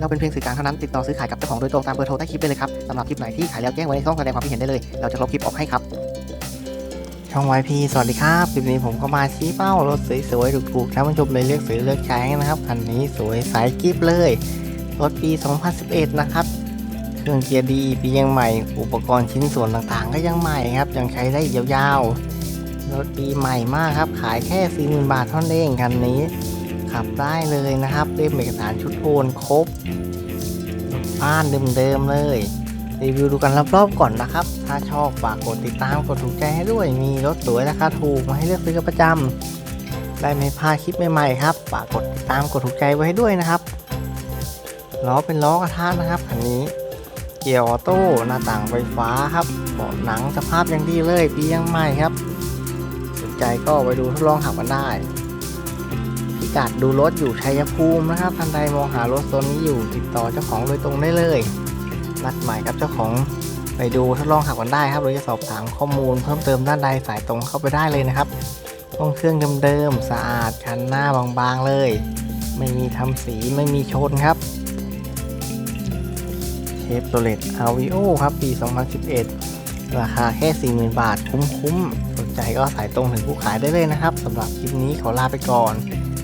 เราเป็นเพียงสื่อกลางเท่านั้นติดต่อซื้อขายกับเจ้าของโดยตรงตามเบอร์โทรใต้คลิปได้เลยครับสำหรับคลิปไหนที่ขายแล้วแจ้งไว้ในช่องแสดงความคิดเห็นได้เลย เราจะลบคลิปออกให้ครับ ช่อง YP สวัสดีครับคลิปนี้ผมก็มาชี้เป้ารถสวยๆถูกๆท่านผู้ชมเลยเลือกซื้อเลือกใช้นะครับคันนี้สวยสายกิฟเลยรถปี 2011 นะครับเครื่องเกียร์ดีปียังใหม่ อุปกรณ์ชิ้นส่วนต่างๆ ก็ยังใหม่ครับ ยังใช้ได้ยาวๆ รถปีใหม่มากครับ ขายแค่ 40,000 บาทเท่านั้นเองคันนี้ ขับได้เลยนะครับเล่มเอกสารชุดโอนครบบ้านเดิมๆเลยรีวิวดูกันรอบๆก่อนนะครับ ถ้าชอบฝากกดติดตามกดถูกใจให้ด้วย มีรถสวยราคาถูกมาให้เลือกซื้อกันประจำได้ไม่พลาดคลิปใหม่ๆครับ ฝากกดติดตามกดถูกใจไว้ให้ด้วยนะครับ ล้อเป็นล้อกระทะนะครับคันนี้ เกียร์ออโต้หน้าต่างไฟฟ้าครับ เบาะหนังสภาพยังดีเลยปียังใหม่ครับ สนใจก็ไปดูทดลองขับกันได้ กัดดูรถอยู่ชัยภูมินะครับท่านใดมองหารถโซนนี้อยู่ติดต่อเจ้าของโดยตรงได้เลยนัดหมายกับเจ้าของไปดูทดลองขับกันได้ครับหรือจะสอบถามข้อมูลเพิ่มเติมด้านใดสายตรงเข้าไปได้เลยนะครับห้องเครื่องเดิมๆสะอาดคันหน้าบางๆเลย ไม่มีทำสีไม่มีชนครับเชฟโรเลตอาวิโอครับปี 2011 ราคาแค่ 40,000 บาทคุ้มๆ สนใจก็สายตรงถึงผู้ขายได้เลยนะครับสำหรับคลิปนี้ขอลาไปก่อน